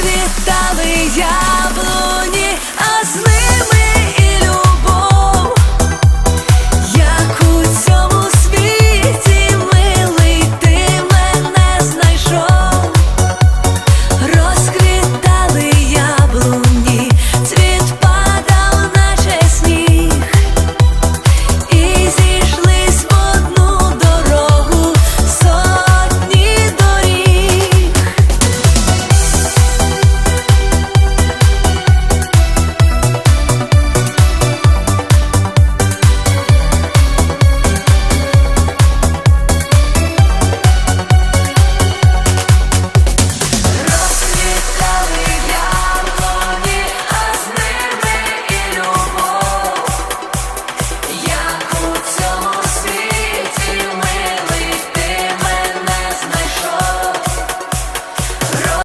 розквітали.